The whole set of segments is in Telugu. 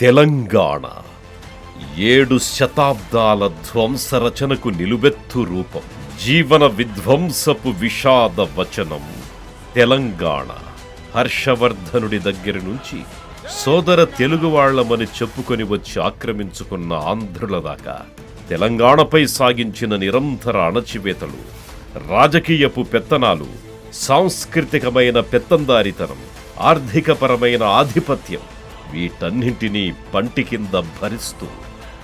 తెలంగాణ. తెలంగాణ ఏడు శతాబ్దాల ధ్వంస రచనకు నిలువెత్తు రూపం జీవన విధ్వంసపు విషాద వచనం. తెలంగాణ హర్షవర్ధనుడి దగ్గర నుంచి సోదర తెలుగు వాళ్ళమని చెప్పుకొని వచ్చి ఆక్రమించుకున్న ఆంధ్రుల దాకా తెలంగాణపై సాగించిన నిరంతర అణచివేతలు రాజకీయపు పెత్తనాలు సాంస్కృతికమైన పెత్తందారితనం ఆర్థికపరమైన ఆధిపత్యం వీటన్నింటినీ పంటి కింద భరిస్తూ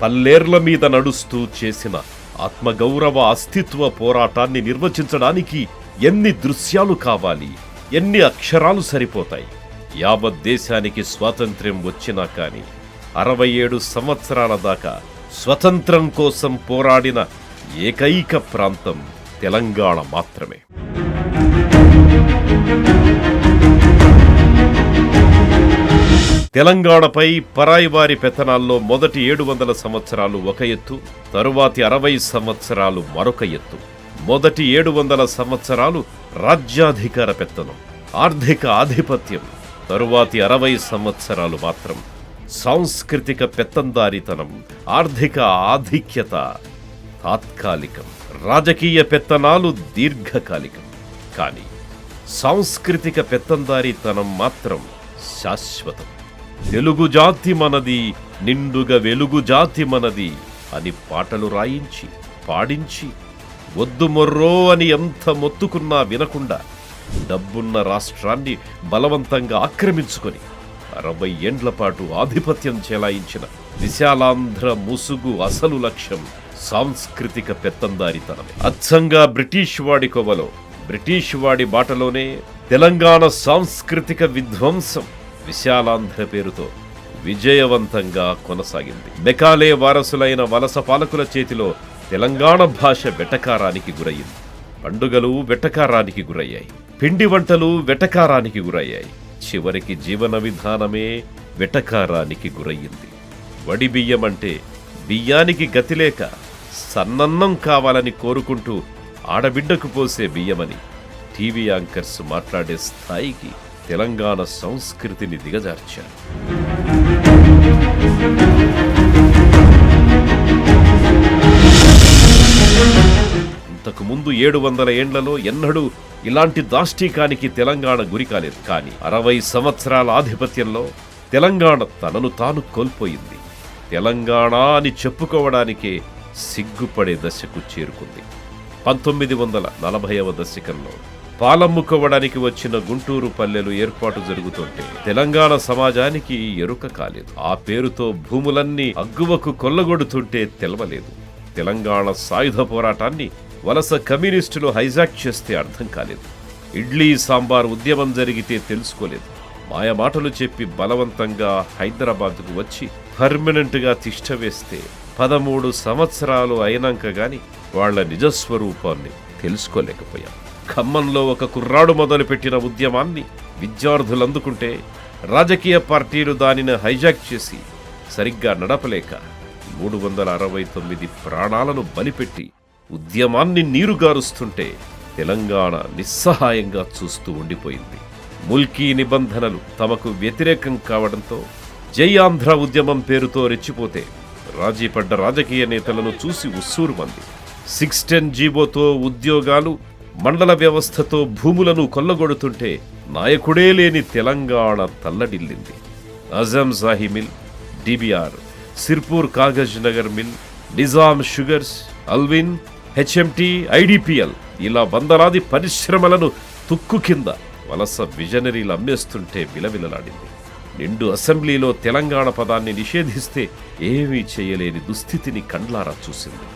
పల్లేర్ల మీద నడుస్తూ చేసిన ఆత్మగౌరవ అస్తిత్వ పోరాటాన్ని నిర్వచించడానికి ఎన్ని దృశ్యాలు కావాలి ఎన్ని అక్షరాలు సరిపోతాయి యావత్ దేశానికి స్వాతంత్ర్యం వచ్చినా కాని అరవై ఏడు సంవత్సరాల దాకా స్వతంత్రం కోసం పోరాడిన ఏకైక ప్రాంతం తెలంగాణ మాత్రమే. తెలంగాణపై పరాయి వారి పెత్తనాల్లో మొదటి ఏడు వందల సంవత్సరాలు ఒక ఎత్తు తరువాతి అరవై సంవత్సరాలు మరొక ఎత్తు. మొదటి ఏడు వందల సంవత్సరాలు రాజ్యాధికార పెత్తనం ఆర్థిక ఆధిపత్యం తరువాతి అరవై సంవత్సరాలు మాత్రం సాంస్కృతిక పెత్తందారితనం ఆర్థిక ఆధిక్యత తాత్కాలికం. రాజకీయ పెత్తనాలు దీర్ఘకాలికం. కానీ సాంస్కృతిక పెత్తందారితనం మాత్రం శాశ్వతం. తెలుగు జాతి మనది నిండుగా వెలుగు జాతి మనది అని పాటలు రాయించి పాడించి వద్దు మొర్రో అని ఎంత మొత్తుకున్నా వినకుండా డబ్బున్న రాష్ట్రాన్ని బలవంతంగా ఆక్రమించుకొని అరవై ఏండ్ల పాటు ఆధిపత్యం చెలాయించిన విశాలాంధ్ర ముసుగు అసలు లక్ష్యం సాంస్కృతిక పెత్తందారితనమే. అచ్చంగా బ్రిటిష్ వాడి కొవలో బ్రిటిష్ వాడి బాటలోనే తెలంగాణ సాంస్కృతిక విధ్వంసం విశాలాంధ్ర పేరుతో విజయవంతంగా కొనసాగింది. మెకాలే వారసులైన వలస పాలకుల చేతిలో తెలంగాణ భాష వెటకారానికి గురయ్యింది. పండుగలు వెటకారానికి గురయ్యాయి. పిండి వంటలు వెటకారానికి గురయ్యాయి. చివరికి జీవన విధానమే వెటకారానికి గురయ్యింది. వడి బియ్యం అంటే బియ్యానికి గతిలేక సన్నన్నం కావాలని కోరుకుంటూ ఆడబిడ్డకు పోసే బియ్యమని టీవీ యాంకర్స్ మాట్లాడే స్థాయికి తెలంగాణ సంస్కృతిని దిగజార్చారు. ఇంతకుముందు ఏడు వందల ఏండ్లలో ఎన్నడూ ఇలాంటి దాష్టీకానికి తెలంగాణ గురి కాలేదు. కానీ అరవై సంవత్సరాల ఆధిపత్యంలో తెలంగాణ తనను తాను కోల్పోయింది. తెలంగాణ అని చెప్పుకోవడానికే సిగ్గుపడే దశకు చేరుకుంది. పంతొమ్మిది వందల నలభైవ దశకంలో పాలమ్ముకోవడానికి వచ్చిన గుంటూరు పల్లెలు ఏర్పాటు జరుగుతుంటే తెలంగాణ సమాజానికి ఎరుక కాలేదు. ఆ పేరుతో భూములన్నీ అగ్గువకు కొల్లగొడుతుంటే తెలవలేదు. తెలంగాణ సాయుధ పోరాటాన్ని వలస కమ్యూనిస్టులు హైజాక్ చేస్తే అర్థం కాలేదు. ఇడ్లీ సాంబార్ ఉద్యమం జరిగితే తెలుసుకోలేదు. మాయమాటలు చెప్పి బలవంతంగా హైదరాబాద్కు వచ్చి పర్మనెంట్గా తిష్టవేస్తే పదమూడు సంవత్సరాలు అయినాక గాని వాళ్ళ నిజస్వరూపాన్ని తెలుసుకోలేకపోయాం. ఖమ్మంలో ఒక కుర్రాడు మొదలుపెట్టిన ఉద్యమాన్ని విద్యార్థులు అందుకుంటే రాజకీయ పార్టీలు దానిని హైజాక్ చేసి సరిగ్గా నడపలేక మూడు వందల అరవై తొమ్మిది ప్రాణాలను బలిపెట్టి ఉద్యమాన్ని నీరుగారుస్తుంటే తెలంగాణ నిస్సహాయంగా చూస్తూ ఉండిపోయింది. ముల్కీ నిబంధనలు తమకు వ్యతిరేకం కావడంతో జై ఆంధ్ర ఉద్యమం పేరుతో రెచ్చిపోతే రాజీపడ్డ రాజకీయ నేతలను చూసి ఉస్సూరుమంది. సిక్స్ టెన్ జీబోతో ఉద్యోగాలు మండల వ్యవస్థతో భూములను కొల్లగొడుతుంటే నాయకుడే లేని Telangana తల్లడిల్లింది. Azam Shahi mill DBR Sirpur Kagaz Nagar mill Nizam sugars Allwyn HMT IDPL ఇలా వందలాది పరిశ్రమలను తుక్కు కింద వలస విజనరీలు అమ్మేస్తుంటే విలవిలలాడింది. నిండు అసెంబ్లీలో తెలంగాణ పదాన్ని నిషేధిస్తే ఏమీ చేయలేని దుస్థితిని కండ్లారా చూసింది.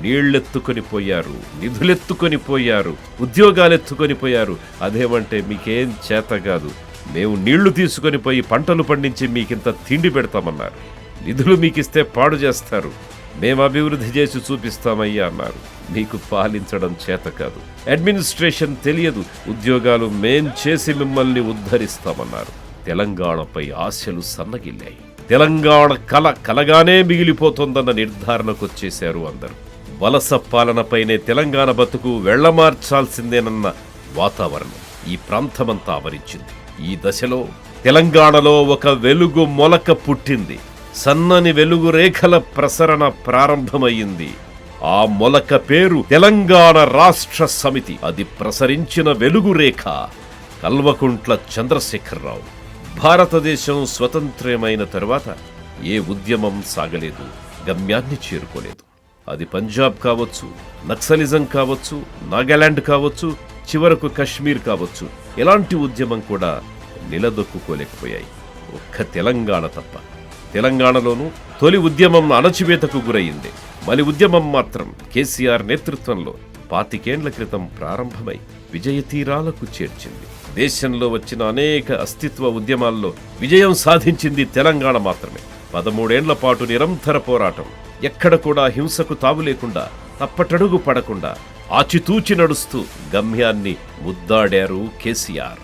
నీళ్ళెత్తుకొని పోయారు నిధులెత్తుకొని పోయారు ఉద్యోగాలెత్తుకొని పోయారు. అదేమంటే మీకేం చేత కాదు. మేము నీళ్ళు తీసుకొని పోయి పంటలు పండించి మీకింత తిండి పెడతామన్నారు. నిధులు మీకిస్తే పాడు చేస్తారు. మేము అభివృద్ధి చేసి చూపిస్తామయ్యా అన్నారు. మీకు పాలించడం చేత కాదు. అడ్మినిస్ట్రేషన్ తెలియదు. ఉద్యోగాలు మేం చేసి మిమ్మల్ని ఉద్ధరిస్తామన్నారు. తెలంగాణపై ఆశలు సన్నగిల్లాయి. తెలంగాణ కల కలగానే మిగిలిపోతోందన్న నిర్ధారణకొచ్చేశారు అందరూ. వలస పాలనపైనే తెలంగాణ బతుకు వెళ్ళమార్చాల్సిందేనన్న వాతావరణం ఈ ప్రాంతమంతా ఆవరించింది. ఈ దశలో తెలంగాణలో ఒక వెలుగు మొలక పుట్టింది. సన్నని వెలుగు రేఖల ప్రసరణ ప్రారంభమయ్యింది. ఆ మొలక పేరు తెలంగాణ రాష్ట్ర సమితి. అది ప్రసరించిన వెలుగు రేఖ కల్వకుంట్ల చంద్రశేఖరరావు. భారతదేశం స్వతంత్రమైన తరువాత ఏ ఉద్యమం సాగలేదు గమ్యాన్ని చేరుకోలేదు. అది పంజాబ్ కావచ్చు నక్సలిజం కావచ్చు నాగాలాండ్ కావచ్చు చివరకు కశ్మీర్ కావచ్చు. ఎలాంటి ఉద్యమం కూడా నిలదొక్కుకోలేకపోయాయి. ఒక్క తెలంగాణ తప్ప. తెలంగాణలోనూ తొలి ఉద్యమం అణచివేతకు గురయింది. మలి ఉద్యమం మాత్రం కేసీఆర్ నేతృత్వంలో పాతికేండ్ల క్రితం ప్రారంభమై విజయ తీరాలకు చేర్చింది. దేశంలో వచ్చిన అనేక అస్తిత్వ ఉద్యమాల్లో విజయం సాధించింది తెలంగాణ మాత్రమే. పదమూడేండ్ల పాటు నిరంతర పోరాటం. ఎక్కడ కూడా హింసకు తావు లేకుండా తప్పటడుగు పడకుండా ఆచితూచి నడుస్తూ గమ్యాన్ని ముద్దాడారు కేసీఆర్.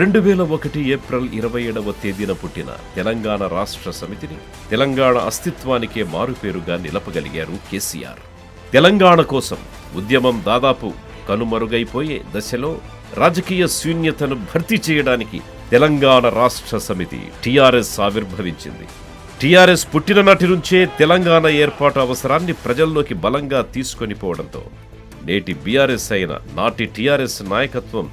రెండు వేల ఒకటి ఏప్రిల్ ఇరవై ఏడవ తేదీన పుట్టిన తెలంగాణ రాష్ట్ర సమితిని తెలంగాణ అస్తిత్వానికే మారుపేరుగా నిలపగలిగారు కేసీఆర్. తెలంగాణ కోసం ఉద్యమం దాదాపు కనుమరుగైపోయే దశలో రాజకీయ శూన్యతను భర్తీ చేయడానికి తెలంగాణ రాష్ట్ర సమితి టీఆర్ఎస్ ఆవిర్భవించింది. టీఆర్ఎస్ పుట్టిన నాటి నుంచే తెలంగాణ ఏర్పాటు అవసరాన్ని ప్రజల్లోకి బలంగా తీసుకొని పోవడంతో నేటి బీఆర్ఎస్ అయిన నాటి టీఆర్ఎస్ నాయకత్వం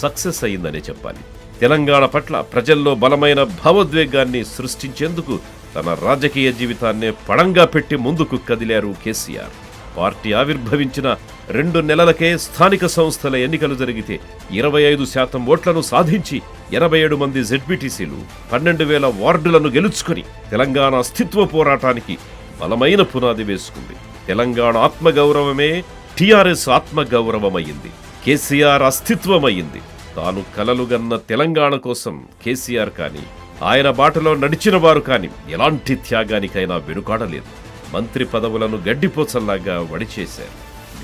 సక్సెస్ అయిందనే చెప్పాలి. తెలంగాణ పట్ల ప్రజల్లో బలమైన భావోద్వేగాన్ని సృష్టించేందుకు తన రాజకీయ జీవితాన్నే పడంగా పెట్టి ముందుకు కదిలారు కేసీఆర్. పార్టీ ఆవిర్భవించిన రెండు నెలలకే స్థానిక సంస్థల ఎన్నికలు జరిగితే ఇరవై ఐదు శాతం ఓట్లను సాధించి ఎనభై ఏడు మంది జెడ్పీటీసీలు పన్నెండు వేల వార్డులను గెలుచుకుని తెలంగాణ అస్తిత్వ పోరాటానికి బలమైన పునాది వేసుకుంది. తెలంగాణ ఆత్మగౌరవమే టీఆర్ఎస్ ఆత్మగౌరవమయ్యింది. కేసీఆర్ అస్తిత్వమయ్యింది. తాను కలలుగన్న తెలంగాణ కోసం కేసీఆర్ కానీ ఆయన బాటలో నడిచిన వారు కానీ ఎలాంటి త్యాగానికైనా వెనుకాడలేదు. మంత్రి పదవులను గడ్డిపోచల్లాగా వడిచేశారు.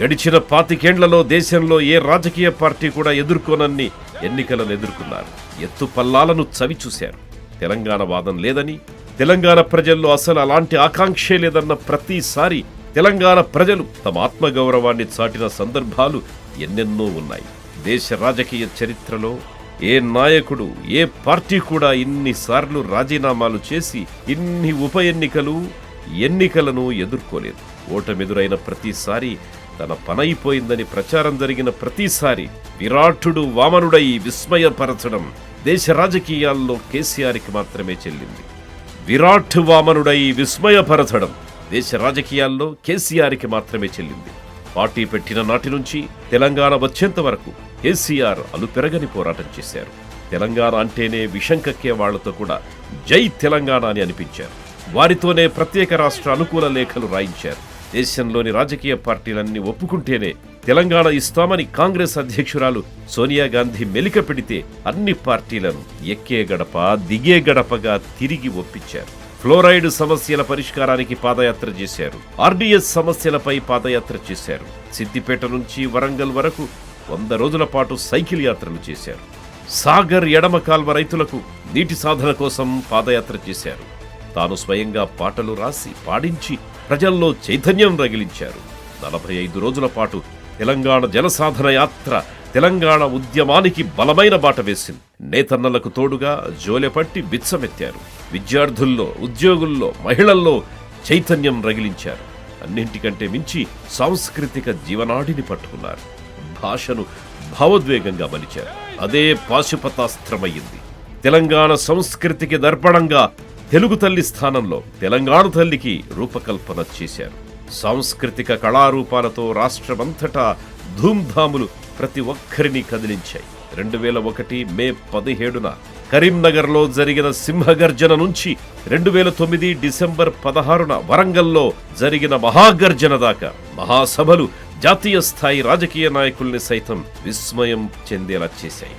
గడిచిన పాతికేండ్లలో దేశంలో ఏ రాజకీయ పార్టీ కూడా ఎదుర్కోనన్ని ఎన్నికలను ఎదుర్కొన్నారు. ఎత్తు పల్లాలను చవిచూశారు. తెలంగాణ వాదం లేదని తెలంగాణ ప్రజల్లో అసలు అలాంటి ఆకాంక్షే లేదన్న ప్రతిసారి తెలంగాణ ప్రజలు తమ ఆత్మగౌరవాన్ని చాటిన సందర్భాలు ఎన్నెన్నో ఉన్నాయి. దేశ రాజకీయ చరిత్రలో ఏ నాయకుడు ఏ పార్టీ కూడా ఇన్నిసార్లు రాజీనామాలు చేసి ఇన్ని ఉప ఎన్నికలు ఎన్నికలను ఎదుర్కోలేదు. ఓటమెదురైన ప్రతిసారి తన పనైపోయిందని ప్రచారం జరిగిన ప్రతిసారి విరాటుడు వామనుడై విస్మయపరచడం దేశ రాజకీయాల్లో కేసీఆర్కి మాత్రమే చెల్లింది. విరాట్ వామనుడై విస్మయపరచడం దేశ రాజకీయాల్లో కేసీఆర్కి మాత్రమే చెల్లింది. పార్టీ పెట్టిన నాటి నుంచి తెలంగాణ వచ్చేంత వరకు కేసీఆర్ అలుపెరగని పోరాటం చేశారు. తెలంగాణ అంటేనే విషం కక్కే వాళ్ళతో కూడా జై తెలంగాణ అని అనిపించారు. వారితోనే ప్రత్యేక రాష్ట్ర అనుకూల లేఖలు రాయించారు. దేశంలోని రాజకీయ పార్టీలన్నీ ఒప్పుకుంటేనే తెలంగాణ ఇస్తామని కాంగ్రెస్ అధ్యక్షురాలు సోనియా గాంధీ మెలిక పెడితే అన్ని పార్టీలను ఎక్కే గడప దిగే గడపగా తిరిగి ఒప్పించారు. ఫ్లోరైడ్ సమస్యల పరిష్కారానికి పాదయాత్ర చేశారు. ఆర్డీఎస్ సమస్యలపై పాదయాత్ర చేశారు. సిద్దిపేట నుంచి వరంగల్ వరకు వంద రోజుల పాటు సైకిల్ యాత్రలు చేశారు. సాగర్ ఎడమ కాల్వ రైతులకు నీటి సాధన కోసం పాదయాత్ర చేశారు. తాను స్వయంగా పాటలు రాసి పాడించి ప్రజల్లో చైతన్యం రగిలించారు. నలభై ఐదు రోజుల పాటు తెలంగాణ జనసాధన యాత్ర తెలంగాణ ఉద్యమానికి బలమైన బాట వేసింది. నేతన్నలకు తోడుగా జోలెపట్టి బిచ్చమెత్తారు. విద్యార్థుల్లో ఉద్యోగుల్లో మహిళల్లో చైతన్యం రగిలించారు. అన్నింటికంటే మించి సాంస్కృతిక జీవనాడిని పట్టుకున్నారు. భాషను భావోద్వేగంగా మలిచారు. అదే పాశుపతాస్త్రమయ్యింది. తెలంగాణ సంస్కృతికి దర్పణంగా తెలుగు తల్లి స్థానంలో తెలంగాణ తల్లికి రూపకల్పన చేశారు. సాంస్కృతిక కళారూపాలతో రాష్ట్రమంతటా ధూమ్ధాములు ప్రతి ఒక్కరిని కదిలించాయి. రెండు వేల ఒకటి మే పదిహేడున కరీంనగర్లో జరిగిన సింహగర్జన నుంచి రెండు వేల తొమ్మిది డిసెంబర్ పదహారున వరంగల్లో జరిగిన మహాగర్జన దాకా మహాసభలు జాతీయ స్థాయి రాజకీయ నాయకుల్ని సైతం విస్మయం చెందేలా చేశాయి.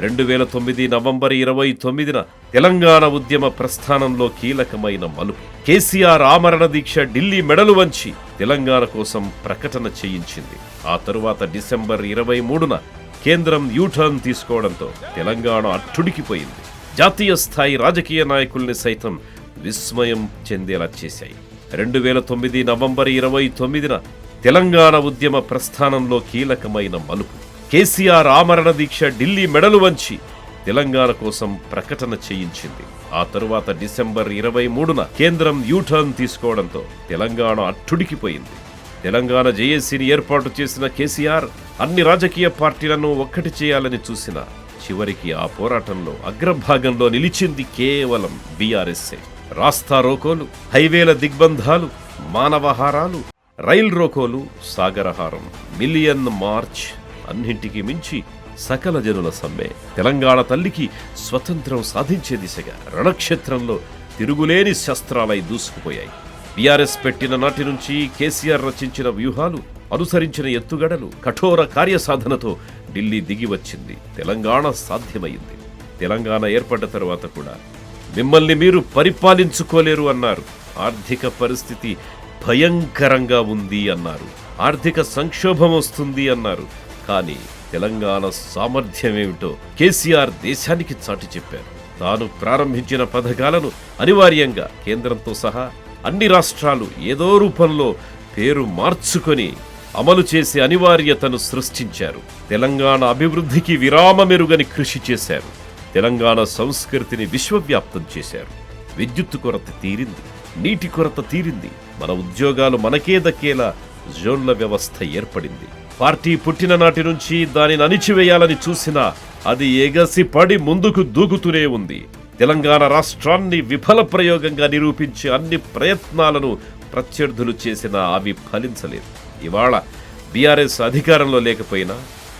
రెండు వేల తొమ్మిది నవంబర్ ఇరవై తొమ్మిదిన తెలంగాణ ఉద్యమ ప్రస్థానంలో కీలకమైన మలుపు. కేసీఆర్ ఆమరణ దీక్ష ఢిల్లీ మెడలు వంచి తెలంగాణ కోసం ప్రకటన చేయించింది. ఆ తరువాత డిసెంబర్ ఇరవై మూడున కేంద్రం యూటర్న్ తీసుకోవడంతో తెలంగాణ అట్టుడికిపోయింది. జాతీయ స్థాయి రాజకీయ నాయకుల్ని సైతం విస్మయం చెందేలా చేశాయి. రెండు వేల తొమ్మిది నవంబర్ ఇరవై తొమ్మిదిన తెలంగాణ ఉద్యమ ప్రస్థానంలో కీలకమైన మలుపు. కేసీఆర్ ఆమరణ దీక్ష ఢిల్లీ మెడలు వంచి తెలంగాణ కోసం ప్రకటన చేయించింది. ఆ తరువాత డిసెంబర్ ఇరవై మూడున కేంద్రం యూటర్న్ తీసుకోవడంతో తెలంగాణ అట్టుడికిపోయింది. తెలంగాణ జేఏసీని ఏర్పాటు చేసిన కేసీఆర్ అన్ని రాజకీయ పార్టీలను ఒక్కటి చేయాలని చూసిన చివరికి ఆ పోరాటంలో అగ్రభాగంలో నిలిచింది కేవలం బీఆర్ఎస్ఏ. రాస్తా రోకోలు హైవేల దిగ్బంధాలు మానవహారాలు రైల్ రోకోలు సాగరహారం మిలియన్ మార్చ్ అన్నింటికి మించి సకల జనుల సమ్మె. తెలంగాణ తల్లికి స్వతంత్రం సాధించే దిశగా రణక్షేత్రంలో తిరుగులేని శస్త్రాలై దూసుకుపోయాయి. బీఆర్ఎస్ పెట్టిన నాటి నుంచి కేసీఆర్ రచించిన వ్యూహాలు అనుసరించిన ఎత్తుగడలు కఠోర కార్యసాధనతో ఢిల్లీ దిగి వచ్చింది తెలంగాణ సాధ్యమైంది. తెలంగాణ ఏర్పడ్డ తర్వాత కూడా మిమ్మల్ని మీరు పరిపాలించుకోలేరు అన్నారు. ఆర్థిక పరిస్థితి భయంకరంగా ఉంది అన్నారు. ఆర్థిక సంక్షోభం వస్తుంది అన్నారు. కానీ తెలంగాణ సామర్థ్యమేమిటో కేసీఆర్ దేశానికి చాటి చెప్పారు. తాను ప్రారంభించిన పథకాలను అనివార్యంగా కేంద్రంతో సహా అన్ని రాష్ట్రాలు ఏదో రూపంలో పేరు మార్చుకొని అమలు చేసే అనివార్యతను సృష్టించారు. తెలంగాణ అభివృద్ధికి విరామమెరుగని కృషి చేశారు. తెలంగాణ సంస్కృతిని విశ్వవ్యాప్తం చేశారు. విద్యుత్ కొరత తీరింది నీటి కొరత తీరింది మన ఉద్యోగాలు మనకే దక్కేలా జోన్ల వ్యవస్థ ఏర్పడింది. పార్టీ పుట్టిన నాటి నుంచి దానిని అణిచివేయాలని చూసినా అది ఎగసి పడి ముందుకు దూకుతూనే ఉంది. తెలంగాణ రాష్ట్రాన్ని విఫల ప్రయోగంగా నిరూపించే అన్ని ప్రయత్నాలను ప్రత్యర్థులు చేసినా అవి ఫలించలేదు. ఇవాళ బీఆర్ఎస్ అధికారంలో లేకపోయినా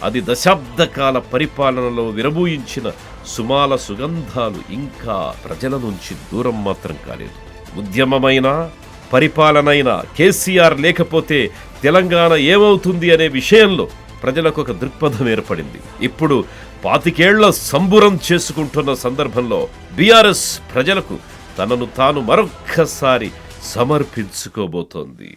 అది దశాబ్దకాల పరిపాలనలో విరబూయించిన సుమాల సుగంధాలు ఇంకా ప్రజల నుంచి దూరం మాత్రం కాలేదు. ఉద్యమమైన పరిపాలనైన కేసీఆర్ లేకపోతే తెలంగాణ ఏమవుతుంది అనే విషయంలో ప్రజలకు ఒక దృక్పథం ఏర్పడింది. ఇప్పుడు పాతికేళ్ళ సంబురం చేసుకుంటున్న సందర్భంలో బీఆర్ఎస్ ప్రజలకు తనను తాను మరొక్కసారి సమర్పించుకోబోతోంది.